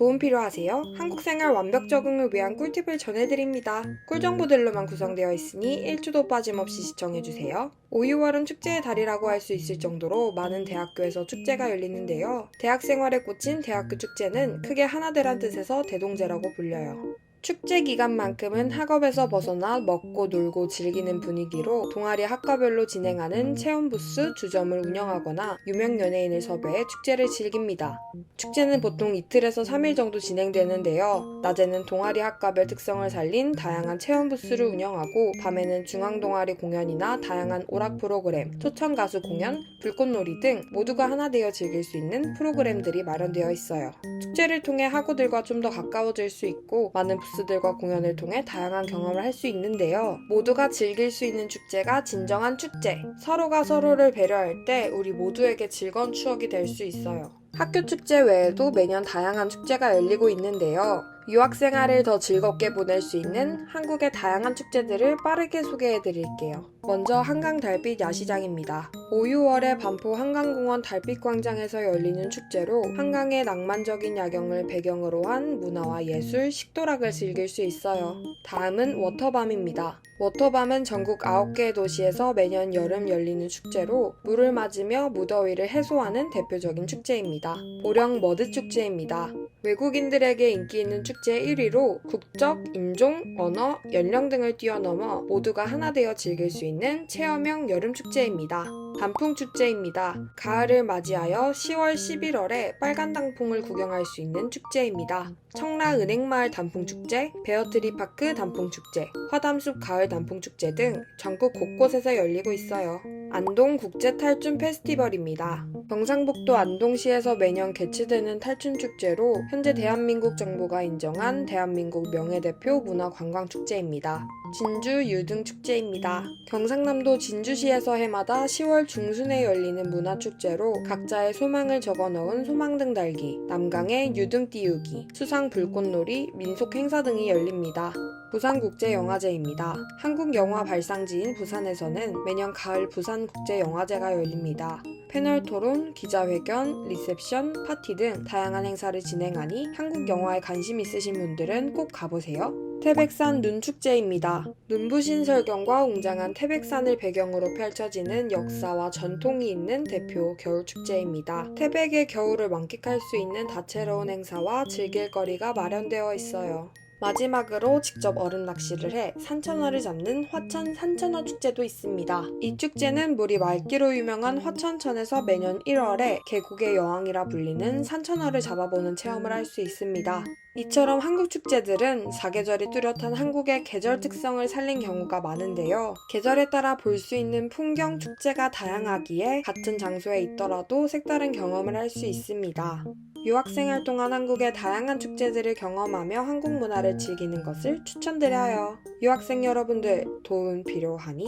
도움 필요하세요? 한국 생활 완벽 적응을 위한 꿀팁을 전해드립니다. 꿀 정보들로만 구성되어 있으니 1주도 빠짐없이 시청해주세요. 5, 6월은 축제의 달이라고 할 수 있을 정도로 많은 대학교에서 축제가 열리는데요. 대학 생활에 꽂힌 대학교 축제는 크게 하나되란 뜻에서 대동제라고 불려요. 축제 기간만큼은 학업에서 벗어나 먹고 놀고 즐기는 분위기로 동아리 학과별로 진행하는 체험 부스, 주점을 운영하거나 유명 연예인을 섭외해 축제를 즐깁니다. 축제는 보통 이틀에서 3일 정도 진행되는데요. 낮에는 동아리 학과별 특성을 살린 다양한 체험 부스를 운영하고 밤에는 중앙 동아리 공연이나 다양한 오락 프로그램, 초청 가수 공연, 불꽃놀이 등 모두가 하나 되어 즐길 수 있는 프로그램들이 마련되어 있어요. 축제를 통해 학우들과 좀 더 가까워질 수 있고 많은 부스들과 공연을 통해 다양한 경험을 할 수 있는데요. 모두가 즐길 수 있는 축제가 진정한 축제. 서로가 서로를 배려할 때 우리 모두에게 즐거운 추억이 될 수 있어요. 학교 축제 외에도 매년 다양한 축제가 열리고 있는데요. 유학 생활을 더 즐겁게 보낼 수 있는 한국의 다양한 축제들을 빠르게 소개해 드릴게요. 먼저 한강 달빛 야시장입니다. 5, 6월에 반포 한강공원 달빛광장에서 열리는 축제로 한강의 낭만적인 야경을 배경으로 한 문화와 예술, 식도락을 즐길 수 있어요. 다음은 워터밤입니다. 워터밤은 전국 9개의 도시에서 매년 여름 열리는 축제로 물을 맞으며 무더위를 해소하는 대표적인 축제입니다. 보령 머드 축제입니다. 외국인들에게 인기 있는 축제 1위로 국적, 인종, 언어, 연령 등을 뛰어넘어 모두가 하나 되어 즐길 수 있는 체험형 여름 축제입니다. 단풍 축제입니다. 가을을 맞이하여 10월, 11월에 빨간 단풍을 구경할 수 있는 축제입니다. 청라 은행마을 단풍축제, 베어트리파크 단풍축제, 화담숲 가을 단풍축제 등 전국 곳곳에서 열리고 있어요. 안동 국제 탈춤 페스티벌입니다. 경상북도 안동시에서 매년 개최되는 탈춤 축제로 현재 대한민국 정부가 인정한 대한민국 명예대표 문화관광축제입니다. 진주 유등축제입니다. 경상남도 진주시에서 해마다 10월 중순에 열리는 문화축제로 각자의 소망을 적어 넣은 소망등 달기, 남강의 유등 띄우기, 수상 불꽃놀이, 민속 행사 등이 열립니다. 부산국제영화제입니다. 한국 영화 발상지인 부산에서는 매년 가을 부산국제영화제가 열립니다. 패널 토론, 기자회견, 리셉션, 파티 등 다양한 행사를 진행하니 한국 영화에 관심 있으신 분들은 꼭 가보세요. 태백산 눈축제입니다. 눈부신 설경과 웅장한 태백산을 배경으로 펼쳐지는 역사와 전통이 있는 대표 겨울축제입니다. 태백의 겨울을 만끽할 수 있는 다채로운 행사와 즐길 거리가 마련되어 있어요. 마지막으로 직접 얼음 낚시를 해 산천어를 잡는 화천 산천어 축제도 있습니다. 이 축제는 물이 맑기로 유명한 화천천에서 매년 1월에 계곡의 여왕이라 불리는 산천어를 잡아보는 체험을 할 수 있습니다. 이처럼 한국 축제들은 사계절이 뚜렷한 한국의 계절 특성을 살린 경우가 많은데요. 계절에 따라 볼 수 있는 풍경 축제가 다양하기에 같은 장소에 있더라도 색다른 경험을 할 수 있습니다. 유학생활 동안 한국의 다양한 축제들을 경험하며 한국 문화를 즐기는 것을 추천드려요. 유학생 여러분들 도움 필요하니?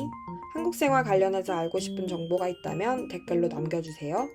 한국 생활 관련해서 알고 싶은 정보가 있다면 댓글로 남겨주세요.